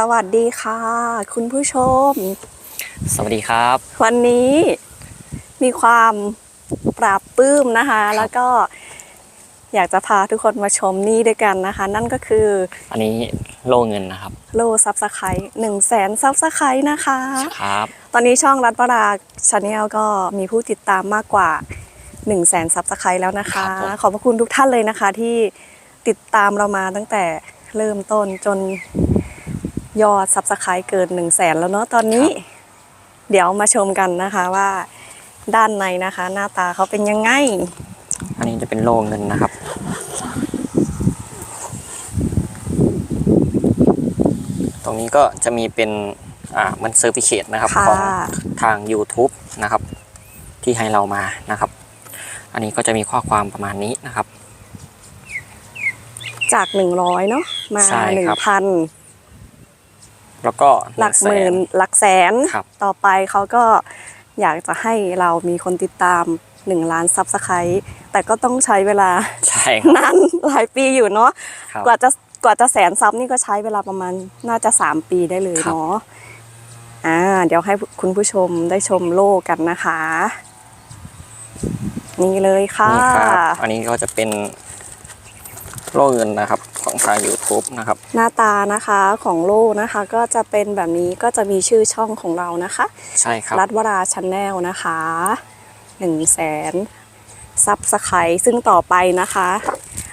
สวัสดีค่ะ คุณผู้ชม สวัสดีครับ วันนี้มีความปราบปลื้มนะคะ แล้วก็อยากจะพาทุกคนมาชมนี่ด้วยกันนะคะ นั่นก็คือ อันนี้โล่เงินนะครับ โลซับสไครต์หนึ่งแสนซับสไครต์นะคะครับ ตอนนี้ช่องรัฐประราชาแนลก็มีผู้ติดตามมากกว่า1นึ่งแสนซับสไครต์แล้วนะคะ ขอบพระคุณทุกท่านเลยนะคะที่ติดตามเรามาตั้งแต่เริ่มต้นจน ยอดซับสไครต์เกิน1นึ่งแสนแล้วเนาะตอนนี้ เดี๋ยวมาชมกันนะคะว่าด้านในนะคะ หน้าตาเขาเป็นยังไง อันนี้จะเป็นโล่เงินนะครับ ตรงนี้ก็จะมีเป็นอ่ามันเซอร์ติเคตนะครับค่ะ ของทาง YouTube นะครับ ที่ให้เรามานะครับ อันนี้ก็จะมีข้อความประมาณนี้นะครับ จาก 100เนาะมา ใช่ครับ 1,000 แล้วก็หลักหมื่น100,000หลักแสนครับต่อไปเขาก็อยากจะให้เรามีคนติดตาม1ล้านซับสไครต์แต่ก็ต้องใช้เวลาใช่ครับนานหลายปีอยู่เนาะครับกว่าจะกว่าจะแสนซับนี่ก็ใช้เวลาประมาณน่าจะ 3 ปีได้เลยครับเนาะอ่าเดี๋ยวให้คุณผู้ชมได้ชมโลกกันนะคะ นี่เลยค่ะนี่ครับอันนี้ก็จะเป็นโล่เงินนะครับ ของทาง YouTube นะครับ หน้าตานะคะของโลกนะคะก็จะเป็นแบบนี้ก็จะมีชื่อช่องของเรานะคะ ใช่ครับ รัฐวราชแนลนะคะ1นึ่งแสนซับสไครซึ่งต่อไปนะคะ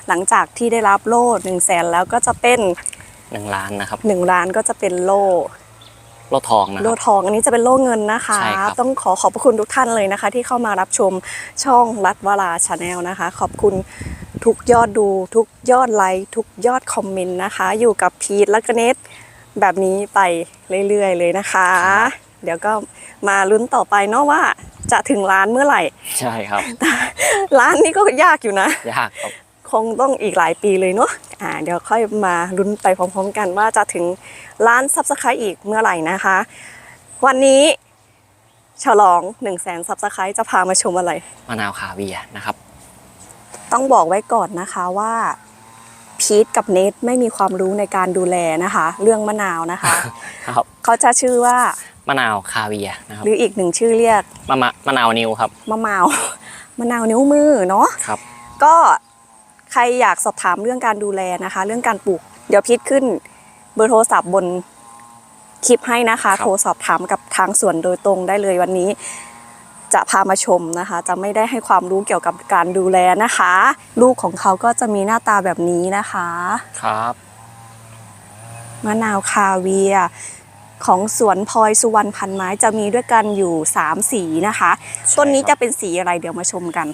หลังจากที่ได้รับโล่1นึ่งแสนแล้วก็จะเป็น 1 ล้านนะครับ 1 ล้านก็จะเป็นโล่โล่ทองนะคโล่รับทองอันนี้จะเป็นโล่เงินนะคะใช่ครับต้องขอขอบพระคุณทุกท่านเลยนะคะ ที่เข้ามารับชมช่องรัฐวราชแนลนะคะ ขอบคุณ ทุกยอดดู ทุกยอดไลค์ทุกยอดคอมเมนต์นะคะ อยู่กับพีทและก็เนตแบบนี้ไปเรื่อยๆเลยนะคะ เดี๋ยวก็มาลุ้นต่อไปเนาะว่าจะถึงล้านเมื่อไหร่ ใช่ครับล้านนี้ก็ยากอยู่นะ ยากครับ คงต้องอีกหลายปีเลยเนาะอ่าเดี๋ยวค่อยมาลุ้นไปพร้อมๆกันว่าจะถึงล้านซับสไครต์อีกเมื่อไหร่นะคะ วันนี้ฉลอง1นึ่งแสนซับสไครต์จะพามาชมอะไรมะนาวคาเวียร์นะครับ ต้องบอกไว้ก่อนนะคะว่าพีทกับเนทไม่มีความรู้ในการดูแลนะคะ เรื่องมะนาวนะคะ ครับเขาจะชื่อว่ามะนาวคาเวียร์นะครับหรืออีกหนึ่งชื่อเรียกมะมะมะนาวนิวครับมะมาวมะนาวนิ้วมือเนาะครับ ก็ใครอยากสอบถามเรื่องการดูแลนะคะ เรื่องการปลูก เดี๋ยวพีทขึ้นเบอร์โทรศัพท์บนคลิปให้นะคะครับโทรสอบถามกับทางสวนโดยตรงได้เลยวันนี้ จะพามาชมนะคะ จะไม่ได้ให้ความรู้เกี่ยวกับการดูแลนะคะ ลูกของเขาก็จะมีหน้าตาแบบนี้นะคะ ครับ มะนาวคาเวียร์ของสวนพลอยสุวรรณพันไม้จะมีด้วยกันอยู่ 3 สีนะคะ ต้นนี้จะเป็นสีอะไรเดี๋ยวมาชมกัน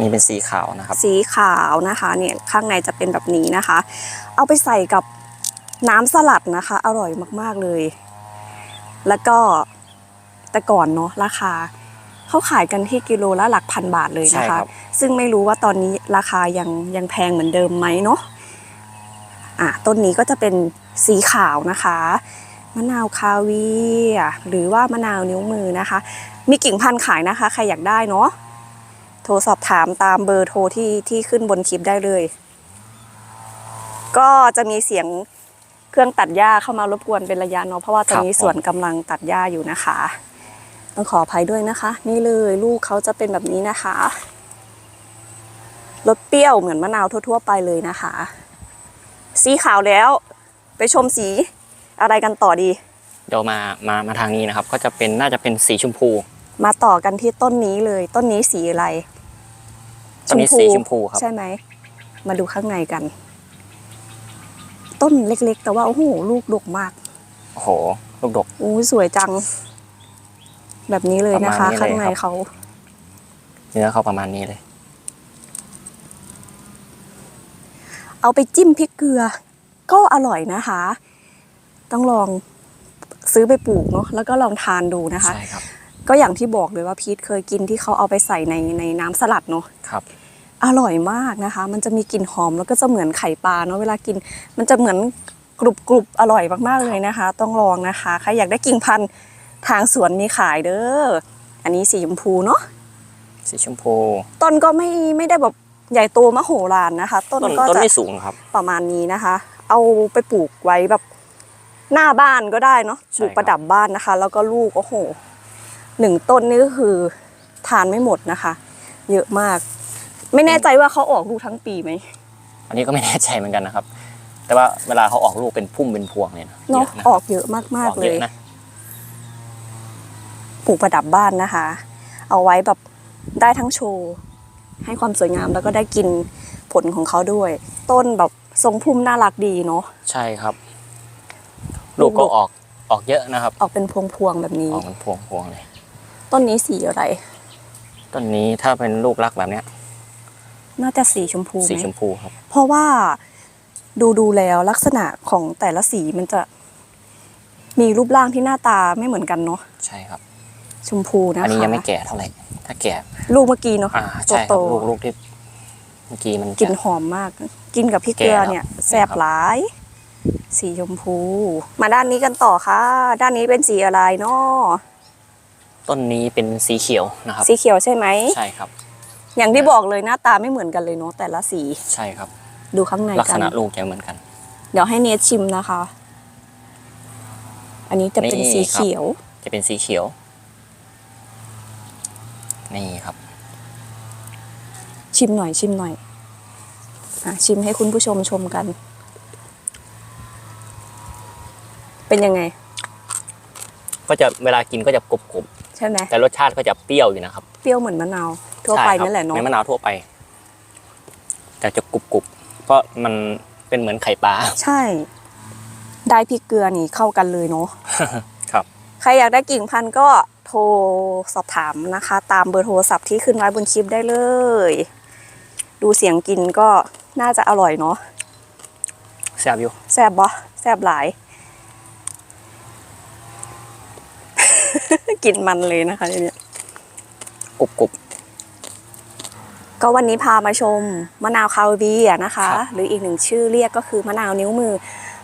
นี่เป็นสีขาวนะครับ สีขาวนะคะเนี่ยข้างในจะเป็นแบบนี้นะคะ เอาไปใส่กับน้ำสลัดนะคะ อร่อยมากๆเลย แล้วก็แต่ก่อนเนาะราคาเขาขายกันที่กิโลละหลักพันบาทเลยนะใช่ครัคะบซึ่งไม่รู้ว่าตอนนี้ราคายังยังแพงเหมือนเดิมไหมเนาะอะต้นนี้ก็จะเป็นสีขาวนะคะ มะนาวคาเวียร์หรือว่ามะนาวนิ้วมือนะคะ มีกิ่งพันธุ์ขายนะคะ ใครอยากได้เนาะ โทรสอบถามตามเบอร์โทรที่ที่ขึ้นบนคลิปได้เลย ก็จะมีเสียงเครื่องตัดหญ้าเข้ามารบกวนเป็นระยะเนาะเพราะว่าตอนนี้ครับผมสวนกำลังตัดหญ้าอยู่นะคะต้องขออภัยด้วยนะคะ นี่เลยลูกเขาจะเป็นแบบนี้นะคะรสเปรี้ยวเหมือนมะนาวทั่ว ๆ ไปเลยนะคะ สีขาวแล้ว ไปชมสีอะไรกันต่อดี เดี๋ยวมามามาทางนี้นะครับ ก็จะเป็นน่าจะเป็นสีชมพู มาต่อกันที่ต้นนี้เลย ต้นนี้สีอะไร ต้นนี้สีชมพูครับ ใช่ไหม มาดูข้างในกัน ต้นเล็กๆ แต่ว่าโอ้โหลูกดกมาก โอ้โห ลูกดกอู้สวยจัง แบบนี้เลยนะคะประมาณนี้เลยข้างในครับเขาเนื้อเขาประมาณนี้เลย เอาไปจิ้มพริกเกลือ ก็อร่อยนะคะ ต้องลองซื้อไปปลูกเนาะแล้วก็ลองทานดูนะคะใช่ครับ ก็อย่างที่บอกเลยว่าพีทเคยกินที่เขาเอาไปใส่ในในน้ำสลัดเนาะครับ อร่อยมากนะคะ มันจะมีกลิ่นหอมแล้วก็จะเหมือนไข่ปลาเนาะเวลากิน มันจะเหมือนกรุบกรุบๆอร่อยมากๆเลยนะคะ ต้องลองนะคะใครอยากได้กิ่งพันธุ์ทางสวนมีขายเด้ออันนี้สีชมพูเนาะสีชมพูต้นก็ไม่ไม่ได้แบบใหญ่โตมโหฬารนะคะ ต้นต้นก็ต้นจะไม่สูงครับ ประมาณนี้นะคะ เอาไปปลูกไว้แบบหน้าบ้านก็ได้เนาะใช่ปลูกประดับบ้านนะคะ แล้วก็ลูกโอ้โห หนึ่งต้นนี่ก็คือทานไม่หมดนะคะ เยอะมาก ไม่แน่ใจว่าเขาออกลูกทั้งปีไหมอันนี้ก็ไม่แน่ใจเหมือนกันนะครับ แต่ว่าเวลาเขาออกลูกเป็นพุ่มเป็นพวงเนี่ยนะเนาะยอนะออกเยอะมากออกๆเลเยยอะนะปลูกประดับบ้านนะคะ เอาไว้แบบได้ทั้งโชว์ให้ความสวยงามแล้วก็ได้กินผลของเขาด้วย ต้นแบบทรงพุ่มน่ารักดีเนาะใช่ครับ ลูลูกกก็ออกออกเยอะนะครับ ออกเป็นพวงๆแบบนี้ออกเป็นพวงพวงๆเลย ต้นนี้สีอะไร ต้นนี้ถ้าเป็นลูกรักแบบเนี้ย น่าจะสีชมพูไหสีมชมพูครับ เพราะว่าดูดูแล้วลักษณะของแต่ละสีมันจะมีรูปร่างที่หน้าตาไม่เหมือนกันเนาะใช่ครับ ชมพูนะคะอันนี้ยังไม่แก่เท่าไหร่ถ้าแก่ลูกเมื่อกี้เนาะอ่าโตใช่คโตรับลูกลูกที่เมื่อกี้มันกลิ่นจะ หอมมาก กินกับพริกเกลือเนี่ยแก่แล้ว แซ่บหลาย สีชมพู มาด้านนี้กันต่อค่ะ ด้านนี้เป็นสีอะไรเนาะ ต้นนี้เป็นสีเขียวนะครับ สีเขียวใช่ไหมใช่ครับ อย่างที่บอกเลยหน้าตาไม่เหมือนกันเลยเนาะแต่ละสีใช่ครับ ดูข้างในลักกัษนณะลูกจะเหมือนกัน เดี๋ยวให้เนทชิมนะคะ อันนี้จะเป็นนี่สีครับเขียว จะเป็นสีเขียว นี่ครับ ชิมหน่อยชิมหน่อยอะชิมให้คุณผู้ชมชมกัน เป็นยังไง ก็จะเวลากินก็จะกรุบ ใช่ไหมๆแต่รสชาติก็จะเปรี้ยวอยู่นะครับ เปรี้ยวเหมือนมะนาวทั่วไปใช่ครับนั่นแหละเนาะเหมือนมะนาวทั่วไป แต่จะกรุบๆเพราะมันเป็นเหมือนไข่ปลาใช่ ได้พริกเกลือนี่เข้ากันเลยเนาะครับ ใครอยากได้กิ่งพันธุ์ก็โทรสอบถามนะคะ ตามเบอร์โทรศัพท์ที่ขึ้นไว้บนคลิปได้เลย ดูเสียงกินก็น่าจะอร่อยเนาะแซ่บอยู่แซ่บบ่แซ่บหลาย กินมันเลยนะคะเนี่ยกรุบก็วันนี้พามาชมมะนาวคาวบีอะนะคะครับหรืออีกหนึ่งชื่อเรียกก็คือมะนาวนิ้วมือ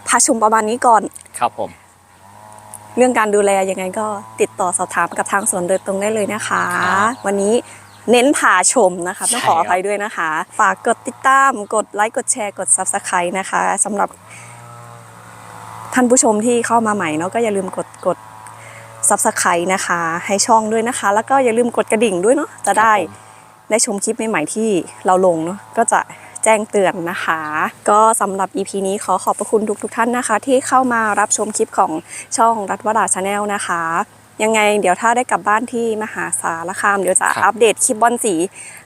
พาชมประมาณนี้ก่อนๆครับผม เรื่องการดูแลยังไงก็ติดต่อสอบถามกับทางสวนโดยตรงได้เลยนะคะ วันนี้เน้นพาชมนะคะต้องขออภัยด้วยนะคะ ฝากกดติดตาม กดไลค์ กดแชร์ กด Subscribe นะคะสำหรับท่านผู้ชมที่เข้ามาใหม่เนาะก็อย่าลืมกดกด Subscribe นะคะ ให้ช่องด้วยนะคะ แล้วก็อย่าลืมกดกระดิ่งด้วยเนาะจะได้ครับผมได้ชมคลิปใหม่ๆที่เราลงเนาะก็จะแจ้งเตือนนะคะ ก็สำหรับ EP นี้ขอขอบพระคุณทุกๆท่านนะคะ ที่เข้ามารับชมคลิปของช่องรัฐวดาชาแนลนะคะ ยังไงเดี๋ยวถ้าได้กลับบ้านที่มหาสารคามเดี๋ยวจะครับอัปเดตคลิปบอลสี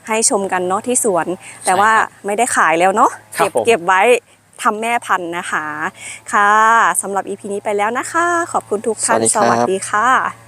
ให้ชมกันเนาะที่สวน แต่ว่าครับไม่ได้ขายแล้วเนาะครับเก็บผมเก็บไว้ ทำแม่พันธุ์นะคะ ค่ะสำหรับ EP นี้ไปแล้วนะคะ ขอบคุณทุกท่านสวัสดีครับสวัสดีค่ะ